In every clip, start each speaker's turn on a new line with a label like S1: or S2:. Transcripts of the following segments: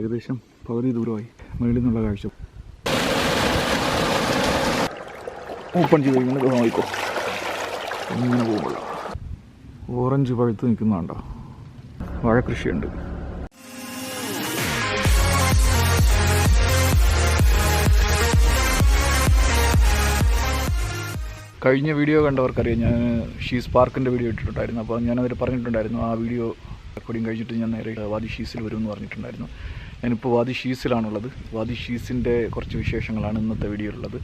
S1: ഏകദേശം പകുതി ദൂരമായി മേളിൽ നിന്നുള്ള കാഴ്ച. ഓപ്പൺ ചെയ്ത് നോക്കിക്കോ. ഇങ്ങനെ പോകുമ്പോൾ ഓറഞ്ച് പഴുത്ത് വാഴ കൃഷിയുണ്ട്. കഴിഞ്ഞ വീഡിയോ കണ്ടവർക്കറിയാം. ഞാൻ ഷീസ് പാർക്കിന്റെ വീഡിയോ ഇട്ടിട്ടുണ്ടായിരുന്നു. അപ്പോൾ ഞാനതിൽ പറഞ്ഞിട്ടുണ്ടായിരുന്നു ആ വീഡിയോ റെക്കോർഡിങ് കഴിഞ്ഞിട്ട് ഞാൻ നേരെ വാദി ഷീസിൽ വരുമെന്ന് പറഞ്ഞിട്ടുണ്ടായിരുന്നു. ഞാനിപ്പോൾ വാദി ഷീസിലാണുള്ളത്. വാദി ഷീസിന്റെ കുറച്ച് വിശേഷങ്ങളാണ് ഇന്നത്തെ വീഡിയോയിലുള്ളത്.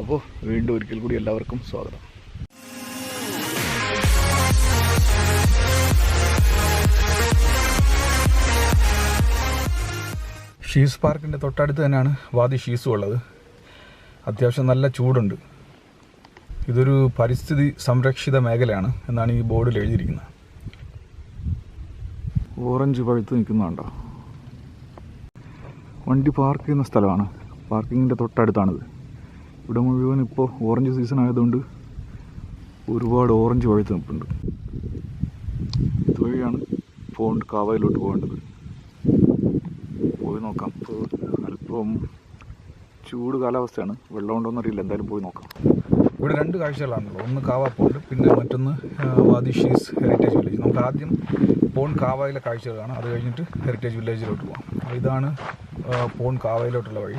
S1: അപ്പോൾ വീണ്ടും ഒരിക്കൽ കൂടി എല്ലാവർക്കും സ്വാഗതം. ഷീസ് പാർക്കിന്റെ തൊട്ടടുത്ത് തന്നെയാണ് വാദി ഷീസും ഉള്ളത്. അത്യാവശ്യം നല്ല ചൂടുണ്ട്. ഇതൊരു പരിസ്ഥിതി സംരക്ഷിത മേഖലയാണ് എന്നാണ് ഈ ബോർഡിൽ എഴുതിയിരിക്കുന്നത്. ഓറഞ്ച് പഴുത്ത് നിൽക്കുന്നുണ്ടോ? വണ്ടി പാർക്ക് ചെയ്യുന്ന സ്ഥലമാണ്. പാർക്കിങ്ങിന്റെ തൊട്ടടുത്താണിത്. ഇവിടെ മുഴുവൻ ഇപ്പോൾ ഓറഞ്ച് സീസൺ ആയതുകൊണ്ട് ഒരുപാട് ഓറഞ്ച് വഴുത്ത് നിൽപ്പുണ്ട് ഇതുവഴിയാണ് പോണ്ട് കാവയിലോട്ട് പോകേണ്ടത്. പോയി നോക്കാം. ഇപ്പോൾ അല്പം ചൂട് കാലാവസ്ഥയാണ്. വെള്ളം എന്നറിയില്ല. എന്തായാലും പോയി നോക്കാം. ഇവിടെ രണ്ട് കാഴ്ചകളാണല്ലോ ഒന്ന് കാവ പോണ്ട് പിന്നെ മറ്റൊന്ന് വാദിഷീസ് ഷീസ് ഹെറിറ്റേജ് വില്ലേജ് നമുക്ക് ആദ്യം പോൺ കാവയിലെ കാഴ്ചകളാണ്. അത് കഴിഞ്ഞിട്ട് ഹെറിറ്റേജ് വില്ലേജിലോട്ട് പോകാം. ഇതാണ് പോൺ കാവയിലോട്ടുള്ള വഴി.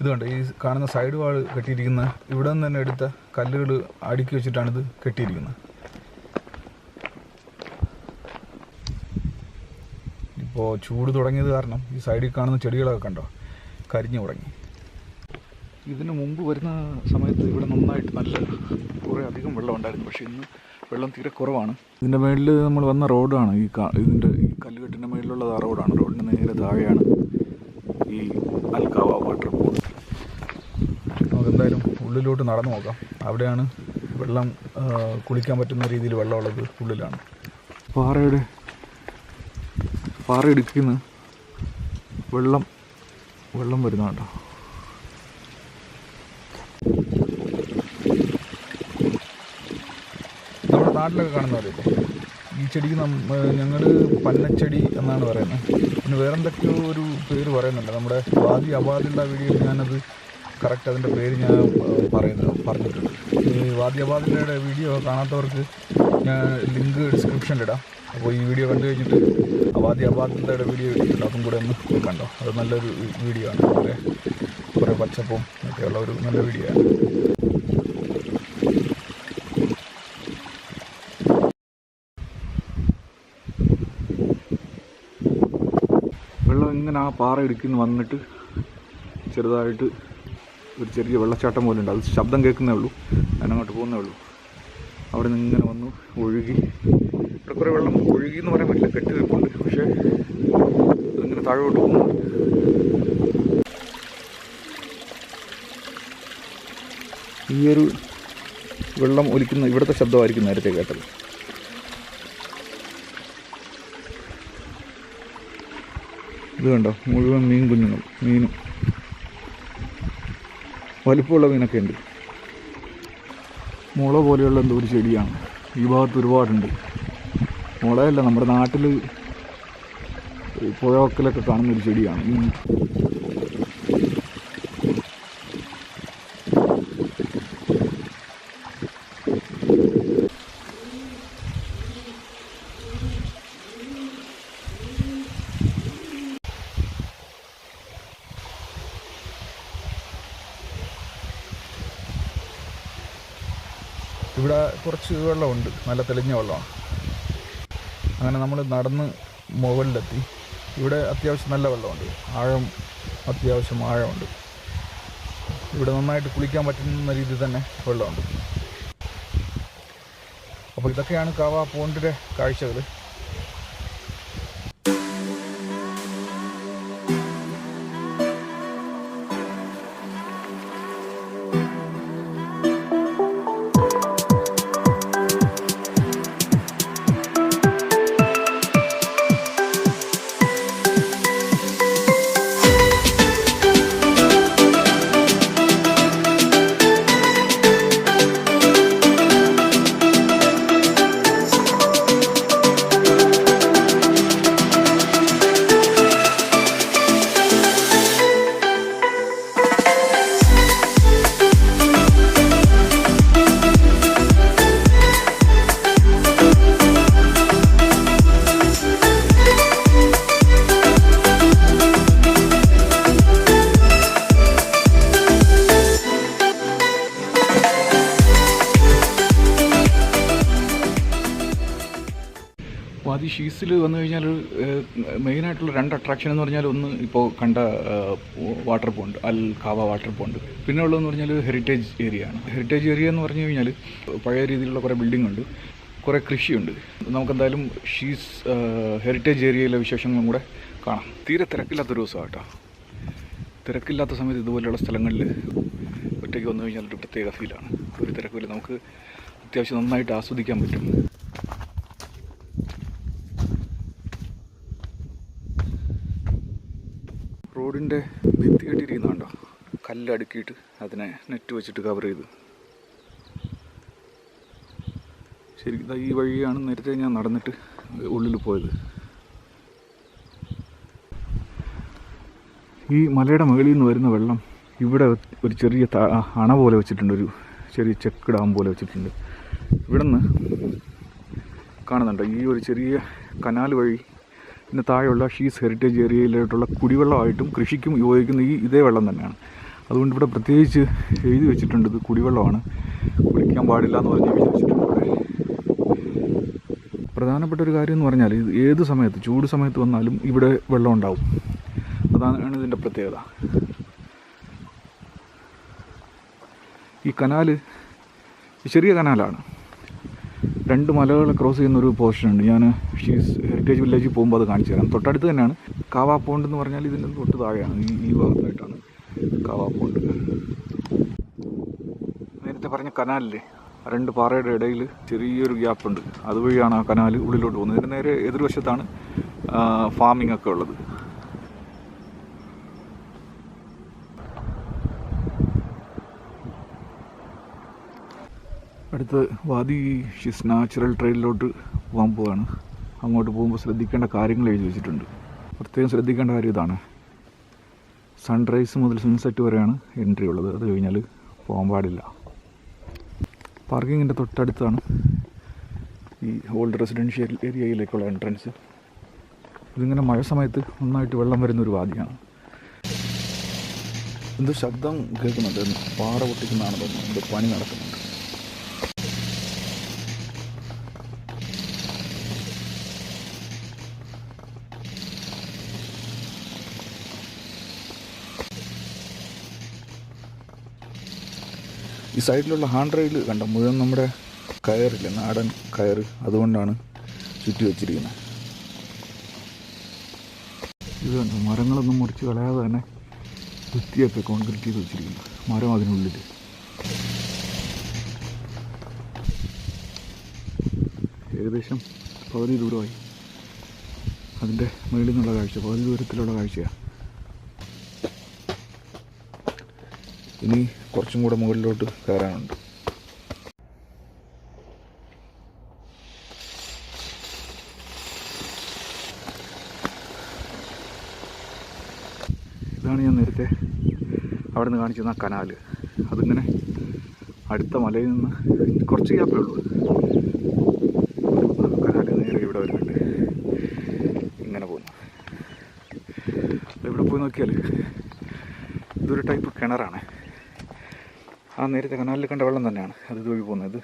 S1: ഇത് കണ്ടോ ഈ കാണുന്ന സൈഡ് വാൾ കെട്ടിയിരിക്കുന്ന ഇവിടെ നിന്ന് തന്നെ എടുത്ത കല്ലുകൾ അടുക്കി വെച്ചിട്ടാണ് ഇത് കെട്ടിയിരിക്കുന്നത്. ഇപ്പോൾ ചൂട് തുടങ്ങിയത് കാരണം ഈ സൈഡിൽ കാണുന്ന ചെടികളൊക്കെ കണ്ടോ കരിഞ്ഞു തുടങ്ങി. ഇതിന് മുമ്പ് വരുന്ന സമയത്ത് ഇവിടെ നന്നായിട്ട് നല്ല കുറേ അധികം വെള്ളം ഉണ്ടായിരുന്നു. പക്ഷേ ഇന്ന് വെള്ളം തീരെ കുറവാണ്. ഇതിന്റെ മേളിൽ നമ്മൾ വന്ന റോഡാണ്. ഈ ഇതിന്റെ ഈ കല്ലുകെട്ടിന്റെ മേളിലുള്ളത് ആ റോഡാണ്. റോഡിന്റെ നേരെ താഴെയാണ് ഈ അൽക്കാവ വാട്ടർ പോൾ നമുക്ക് എന്തായാലും ഉള്ളിലോട്ട് നടന്നു നോക്കാം അവിടെയാണ് വെള്ളം കുളിക്കാൻ പറ്റുന്ന രീതിയിൽ വെള്ളമുള്ളത് ഉള്ളിലാണ്. പാറയുടെ പാറ എടുക്കുന്ന വെള്ളം വെള്ളം വരുന്നുണ്ടോ കേട്ടോ നമ്മുടെ നാട്ടിലൊക്കെ കാണുന്നവരല്ലേ ഈ ചെടിക്ക് ഞങ്ങൾ പന്നച്ചെടി എന്നാണ് പറയുന്നത്. പിന്നെ വേറെ എന്തൊക്കെയോ ഒരു പേര് പറയുന്നുണ്ട്. നമ്മുടെ വാദി അവാദിയുള്ള വീഡിയോയിൽ ഞാനത് കറക്റ്റ് അതിന്റെ പേര് ഞാൻ പറയുന്നത് പറഞ്ഞിട്ടുണ്ട്. ഈ വാദി അവാദിന്റെ വീഡിയോ കാണാത്തവർക്ക് ഞാൻ ലിങ്ക് ഡിസ്ക്രിപ്ഷനിലിടാം അപ്പോൾ ഈ വീഡിയോ കണ്ടു കഴിഞ്ഞിട്ട് അവാദി അവാദിന്റെ വീഡിയോ ഇട്ടിട്ടുണ്ട് അതും കൂടെ ഒന്ന് പോയി കണ്ടോ? അത് നല്ലൊരു വീഡിയോ ആണ്. കുറേ കുറേ പച്ചപ്പും ഒക്കെയുള്ള ഒരു നല്ല വീഡിയോ ആണ്. ഇങ്ങനെ ആ പാറ ഇടുക്കിന്ന് വന്നിട്ട് ചെറുതായിട്ട് ഒരു ചെറിയ വെള്ളച്ചാട്ടം പോലെ ഉണ്ട്. അത് ശബ്ദം കേൾക്കുന്നേ ഉള്ളൂ. ഞാൻ അങ്ങോട്ട് പോകുന്നേ ഉള്ളൂ. അവിടെ നിന്ന് ഇങ്ങനെ വന്നു ഒഴുകി. ഇവിടെ കുറേ വെള്ളം ഒഴുകി എന്ന് പറയാൻ പറ്റില്ല കെട്ടി നിൽപ്പുണ്ട്. പക്ഷേ അതിങ്ങനെ താഴോട്ട് പോകുന്നുണ്ട് ഈ ഒരു വെള്ളം ഒലിക്കുന്ന ഇവിടുത്തെ ശബ്ദമായിരിക്കും നേരത്തെ കേട്ടത്. ഇത് കണ്ടോ? മുഴുവൻ മീൻ കുഞ്ഞുങ്ങൾ മീനും. വലിപ്പമുള്ള മീനൊക്കെ ഉണ്ട്. മുള പോലെയുള്ള എന്തോ ഒരു ചെടിയാണ്. ഈ ഭാഗത്ത് ഒരുപാടുണ്ട്. മുളയല്ല നമ്മുടെ നാട്ടിൽ പുഴവക്കലൊക്കെ കാണുന്ന ഒരു ചെടിയാണ്. ഇവിടെ കുറച്ച് വെള്ളമുണ്ട്. നല്ല തെളിഞ്ഞ വെള്ളമാണ്. അങ്ങനെ നമ്മൾ നടന്ന് മുകളിലെത്തി. ഇവിടെ അത്യാവശ്യം നല്ല വെള്ളമുണ്ട്. ആഴം അത്യാവശ്യം ആഴമുണ്ട്. ഇവിടെ നന്നായിട്ട് കുളിക്കാൻ പറ്റുന്ന രീതിയിൽ തന്നെ വെള്ളമുണ്ട്. അപ്പോൾ ഇതൊക്കെയാണ് കാവ പോണ്ടിന്റെ കാഴ്ചകൾ ഷീസിൽ വന്നു കഴിഞ്ഞാൽ മെയിനായിട്ടുള്ള രണ്ട് അട്രാക്ഷൻ എന്ന് പറഞ്ഞാൽ ഒന്ന് ഇപ്പോൾ കണ്ട വാട്ടർ പോണ്ട് അൽ കാവ വാട്ടർ പോണ്ട് പിന്നെ ഉള്ളതെന്ന് പറഞ്ഞാൽ ഹെറിറ്റേജ് ഏരിയ ആണ്. ഹെറിറ്റേജ് ഏരിയ എന്ന് പറഞ്ഞു കഴിഞ്ഞാൽ പഴയ രീതിയിലുള്ള കുറേ ബിൽഡിംഗ് ഉണ്ട് കുറേ കൃഷിയുണ്ട്. നമുക്കെന്തായാലും ഷീസ് ഹെറിറ്റേജ് ഏരിയയിലെ വിശേഷങ്ങളും കൂടെ കാണാം. തീരെ തിരക്കില്ലാത്തൊരു ദിവസമാണ് കേട്ടോ തിരക്കില്ലാത്ത സമയത്ത് ഇതുപോലെയുള്ള സ്ഥലങ്ങളിൽ ഒറ്റയ്ക്ക് വന്നു കഴിഞ്ഞാൽ ഒരു പ്രത്യേക ഫീലാണ് ഒരു തിരക്കില്ല നമുക്ക് അത്യാവശ്യം നന്നായിട്ട് ആസ്വദിക്കാൻ പറ്റും. കല്ല് അടുക്കിയിട്ട് അതിനെ നെറ്റ് വെച്ചിട്ട് കവർ ചെയ്ത്. ശരിക്കും ഈ വഴിയാണ് നേരത്തെ ഞാൻ നടന്നിട്ട് ഉള്ളിൽ പോയത്. ഈ മലയുടെ മുകളിൽ നിന്ന് വരുന്ന വെള്ളം ഇവിടെ ഒരു ചെറിയ അണ പോലെ വെച്ചിട്ടുണ്ട് ഒരു ചെറിയ ചെക്ക് ഡാം പോലെ വെച്ചിട്ടുണ്ട്. ഇവിടെ നിന്ന് കാണുന്നുണ്ട്? ഈ ഒരു ചെറിയ കനാൽ വഴി ഇതിന് താഴെയുള്ള ഷീസ് ഹെറിറ്റേജ് ഏരിയയിലായിട്ടുള്ള കുടിവെള്ളമായിട്ടും കൃഷിക്കും ഉപയോഗിക്കുന്ന ഈ ഇതേ വെള്ളം തന്നെയാണ്. അതുകൊണ്ട് ഇവിടെ പ്രത്യേകിച്ച് എഴുതി വെച്ചിട്ടുണ്ട് ഇത് കുടിവെള്ളമാണ്. കുടിക്കാൻ പാടില്ല എന്ന് പറഞ്ഞ് എഴുതി വെച്ചിട്ടുണ്ട് പ്രധാനപ്പെട്ട ഒരു കാര്യം എന്ന് പറഞ്ഞാൽ ഇത് ഏത് സമയത്ത് ചൂട് സമയത്ത് വന്നാലും ഇവിടെ വെള്ളം ഉണ്ടാവും. അതാണ് ഇതിന്റെ പ്രത്യേകത. ഈ കനാല് ചെറിയ കനാലാണ്. രണ്ട് മലകളെ ക്രോസ് ചെയ്യുന്ന ഒരു പോർഷൻ ഉണ്ട്. ഞാൻ ഷീസ് ഹെറിറ്റേജ് വില്ലേജിൽ പോകുമ്പോൾ അത് കാണിച്ചു തരാം. തൊട്ടടുത്ത് തന്നെയാണ് കാവാ പോണ്ട് എന്ന് പറഞ്ഞാൽ ഇതിന്റെ തൊട്ട് താഴെയാണ്. ഈ ഭാഗത്തായിട്ടാണ്. കാവാ പോണ്ട്. നേരത്തെ പറഞ്ഞ കനാലില്ലേ? രണ്ട് പാറയുടെ ഇടയിൽ ചെറിയൊരു ഗ്യാപ്പുണ്ട്. അതുവഴിയാണ് ആ കനാൽ ഉള്ളിലോട്ട് പോകുന്നത്. ഇതിന് നേരെ എതിർവശത്താണ് ഫാമിംഗ് ഒക്കെ ഉള്ളത്. അടുത്ത് വാദി ഷിസ് നാച്ചുറൽ ട്രെയിലിലോട്ട് പോകാൻ പോവാണ്. അങ്ങോട്ട് പോകുമ്പോൾ ശ്രദ്ധിക്കേണ്ട കാര്യങ്ങൾ എഴുതി വെച്ചിട്ടുണ്ട്. പ്രത്യേകം ശ്രദ്ധിക്കേണ്ട കാര്യം ഇതാണ്. സൺറൈസ് മുതൽ സൺസെറ്റ് വരെയാണ് എൻട്രി ഉള്ളത്. അത് കഴിഞ്ഞാൽ പോകാൻ പാടില്ല. പാർക്കിങ്ങിന്റെ തൊട്ടടുത്താണ് ഈ ഓൾഡ് റെസിഡൻഷ്യൽ ഏരിയയിലേക്കുള്ള എൻട്രൻസ് ഇതിങ്ങനെ മഴ സമയത്ത് നന്നായിട്ട് വെള്ളം വരുന്ന ഒരു വാദിയാണ് എന്തോ ശബ്ദം കേൾക്കുന്നുണ്ട് പാറ പൊട്ടിക്കുന്നതാണ് തോന്നുന്നു. എന്തോ പണി നടക്കുന്നുണ്ട്. സൈഡിലുള്ള ഹാൻഡ് റെയിൽ കണ്ട? മുഴുവൻ നമ്മുടെ കയറില്ല? നാടൻ കയർ അതുകൊണ്ടാണ് ചുറ്റി വെച്ചിരിക്കുന്നത്. ഇത് കണ്ടു? മരങ്ങളൊന്നും മുറിച്ച് കളയാതെ തന്നെ വൃത്തിയൊക്കെ കോൺക്രീറ്റ് ചെയ്ത് വെച്ചിരിക്കുന്നു. മരം അതിനുള്ളിൽ ഏകദേശം പകുതി ദൂരമായി. അതിന്റെ മുകളിൽ നിന്നുള്ള കാഴ്ച പകുതി ദൂരത്തിലുള്ള കാഴ്ചയാണ് ഇനി കുറച്ചും കൂടെ മുകളിലോട്ട് കയറാനുണ്ട്. ഇതാണ് ഞാൻ നേരത്തെ അവിടെ നിന്ന് കാണിച്ചിരുന്ന കനാല് അതിങ്ങനെ അടുത്ത മലയിൽ നിന്ന് കുറച്ച് ഗ്യാപ്പേ ഉള്ളൂ. കനാല് നേരെ ഇവിടെ വരുന്നുണ്ട്. ഇങ്ങനെ പോകുന്നു. ഇവിടെ പോയി നോക്കിയാൽ ഇതൊരു ടൈപ്പ് കിണറാണ് ആ നേരത്തെ കനാലിൽ കണ്ട വെള്ളം തന്നെയാണ്. അത് ഇതുവഴി പോകുന്നത്.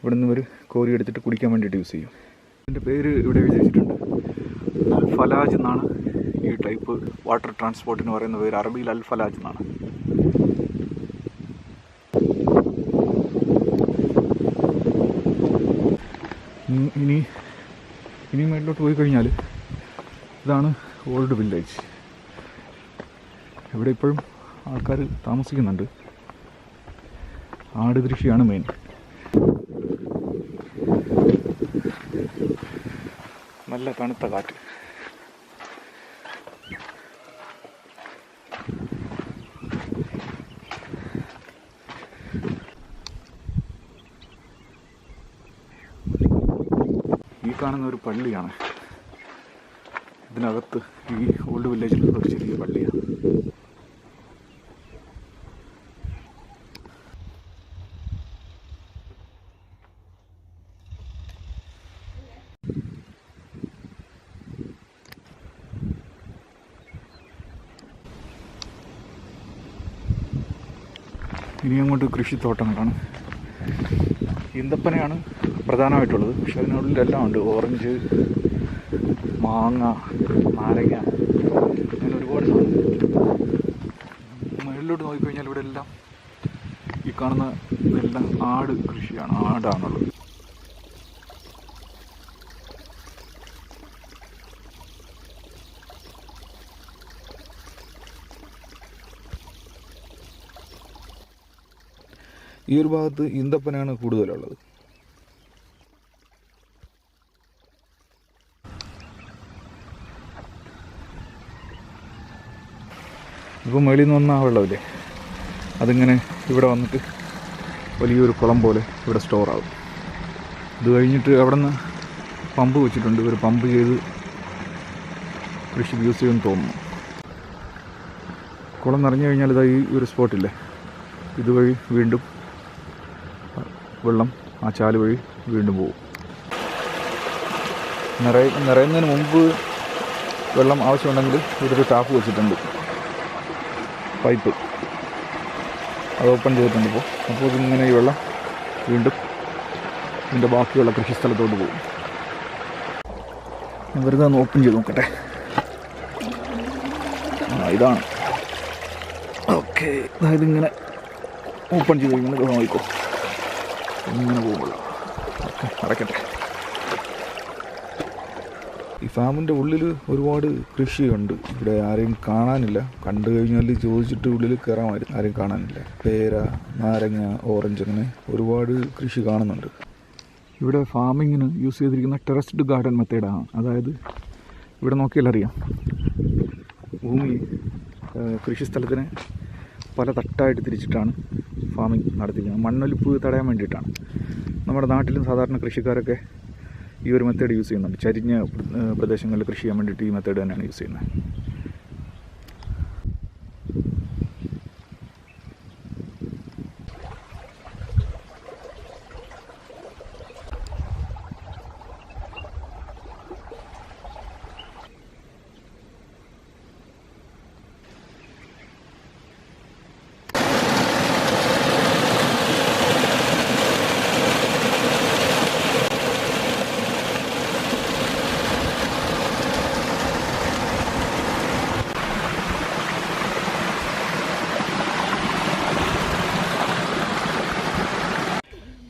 S1: ഇവിടെ നിന്ന് ഒരു കോരി എടുത്തിട്ട് കുടിക്കാൻ വേണ്ടിയിട്ട് യൂസ് ചെയ്യും. ഇതിന്റെ പേര് ഇവിടെ വിചാരിച്ചിട്ടുണ്ട് അൽ ഫലാജ് എന്നാണ് ഈ ടൈപ്പ് വാട്ടർ ട്രാൻസ്പോർട്ടിന് പറയുന്ന പേര്. അറബിയിൽ അൽ ഫലാജ് എന്നാണ്. ഇനി ഇനി മേളിലോട്ട് പോയി കഴിഞ്ഞാൽ ഇതാണ് ഓൾഡ് വില്ലേജ് ഇവിടെ ഇപ്പോഴും ആൾക്കാർ താമസിക്കുന്നുണ്ട്. ആട് കൃഷിയാണ് മെയിൻ നല്ല തണുത്ത കാറ്റ്. ഈ കാണുന്ന ഒരു പള്ളിയാണ്. ഇതിനകത്ത് ഈ ഓൾഡ് വില്ലേജിലുള്ള ഒരു ചെറിയ പള്ളിയാണ്. ഇനി അങ്ങോട്ട് കൃഷിത്തോട്ടങ്ങളാണ്. ഈന്തപ്പനയാണ് പ്രധാനമായിട്ടുള്ളത്. പക്ഷെ അതിനുള്ളിലെല്ലാം ഉണ്ട്. ഓറഞ്ച് മാങ്ങ നാരങ്ങ അങ്ങനെ ഒരുപാട് സാധനം മുകളിലോട്ട് നോക്കിക്കഴിഞ്ഞാൽ ഇവിടെ എല്ലാം ഈ കാണുന്ന എല്ലാം ആട് കൃഷിയാണ് ആടാണുള്ളത്. ഈ ഒരു ഭാഗത്ത് ഇന്തപ്പനാണ് കൂടുതലുള്ളത്. ഇപ്പോൾ മേളിൽ നിന്ന് വന്ന ആ അതിങ്ങനെ ഇവിടെ വന്നിട്ട് വലിയൊരു കുളം പോലെ ഇവിടെ സ്റ്റോർ ആകും ഇത് കഴിഞ്ഞിട്ട് അവിടെ നിന്ന് പമ്പ് വെച്ചിട്ടുണ്ട്. ഒരു പമ്പ് ചെയ്ത് കൃഷി യൂസ് ചെയ്യുമെന്ന് തോന്നുന്നു. കുളം നിറഞ്ഞു കഴിഞ്ഞാൽ ഇതാ ഈ ഒരു സ്പോട്ടില്ലേ ഇതുവഴി വീണ്ടും വെള്ളം ആ ചാൽ വഴി വീണ്ടും പോകും നിറയ നിറയുന്നതിന് മുമ്പ് വെള്ളം ആവശ്യമുണ്ടെങ്കിൽ ഇതൊരു ടാപ്പ് വെച്ചിട്ടുണ്ട്. പൈപ്പ്. അത് ഓപ്പൺ ചെയ്തിട്ടുണ്ട് ഇപ്പോൾ അപ്പോൾ ഇങ്ങനെ ഈ വെള്ളം വീണ്ടും ഇതിന്റെ ബാക്കിയുള്ള കൃഷിസ്ഥലത്തോട്ട് പോകും. ഞാൻ വെറുതെ ഒന്ന് ഓപ്പൺ ചെയ്ത് നോക്കട്ടെ. ആ ഇതാണ്. ഓക്കെ. അതായത് ഇങ്ങനെ ഓപ്പൺ ചെയ്ത് കഴിഞ്ഞാൽ നോക്കിക്കോ. ഇങ്ങനെ പോകുമ്പോൾ ഓക്കെ അടയ്ക്കട്ടെ ഈ ഫാമിന്റെ ഉള്ളിൽ ഒരുപാട് കൃഷിയുണ്ട്. ഇവിടെ ആരെയും കാണാനില്ല. കണ്ടു കഴിഞ്ഞാൽ ചോദിച്ചിട്ട് ഉള്ളിൽ കയറാമായിരുന്നു. ആരെയും കാണാനില്ല. പേര നാരങ്ങ ഓറഞ്ച് അങ്ങനെ ഒരുപാട് കൃഷി കാണുന്നുണ്ട്. ഇവിടെ ഫാമിങ്ങിന് യൂസ് ചെയ്തിരിക്കുന്ന ടെറസ്ഡ് ഗാർഡൻ മെത്തേഡാണ്. അതായത് ഇവിടെ നോക്കിയാൽ അറിയാം. ഭൂമി കൃഷി സ്ഥലത്തിനെ പല തട്ടായിട്ട് തിരിച്ചിട്ടാണ് ഫാമിംഗ് നടത്തിക്കുന്നത് മണ്ണൊലിപ്പ് തടയാൻ വേണ്ടിയിട്ടാണ്. നമ്മുടെ നാട്ടിലും സാധാരണ കൃഷിക്കാരൊക്കെ ഈ ഒരു മെത്തേഡ് യൂസ് ചെയ്യുന്നുണ്ട്. ചരിഞ്ഞ പ്ര- പ്രദേശങ്ങളിൽ കൃഷി ചെയ്യാൻ വേണ്ടിയിട്ട് ഈ മെത്തേഡ് തന്നെയാണ് യൂസ് ചെയ്യുന്നത്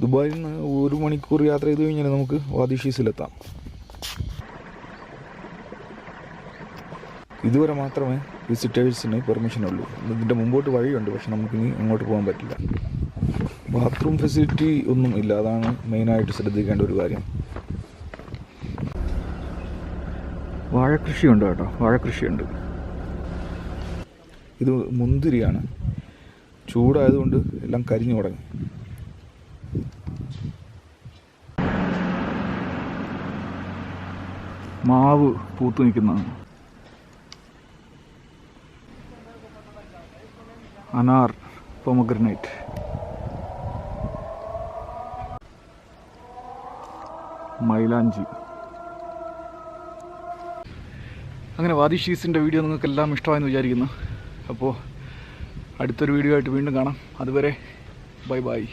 S1: ദുബായിൽ നിന്ന് ഒരു മണിക്കൂർ യാത്ര ചെയ്ത് കഴിഞ്ഞാൽ നമുക്ക് വാദിഷീസിലെത്താം. ഇതുവരെ മാത്രമേ വിസിറ്റേഴ്സിന് പെർമിഷൻ ഉള്ളൂ. ഇതിന്റെ മുമ്പോട്ട് വഴിയുണ്ട് പക്ഷെ നമുക്കിനി അങ്ങോട്ട് പോകാൻ പറ്റില്ല. ബാത്റൂം ഫെസിലിറ്റി ഒന്നും ഇല്ല. അതാണ് മെയിനായിട്ട് ശ്രദ്ധിക്കേണ്ട ഒരു കാര്യം. വാഴക്കൃഷിയുണ്ട് കേട്ടോ. വാഴക്കൃഷിയുണ്ട് ഇത് മുന്തിരിയാണ്. ചൂടായതുകൊണ്ട് എല്ലാം കരിഞ്ഞു തുടങ്ങി. മാവ് പൂത്തു നിൽക്കുന്നതാണ്. അനാർ പൊമഗ്രനൈറ്റ്. മൈലാഞ്ചി. അങ്ങനെ വാദി ഷീസിന്റെ വീഡിയോ നിങ്ങൾക്ക് എല്ലാം ഇഷ്ടമായെന്ന് വിചാരിക്കുന്നു. അപ്പോൾ അടുത്തൊരു വീഡിയോ ആയിട്ട് വീണ്ടും കാണാം. അതുവരെ ബൈ ബൈ.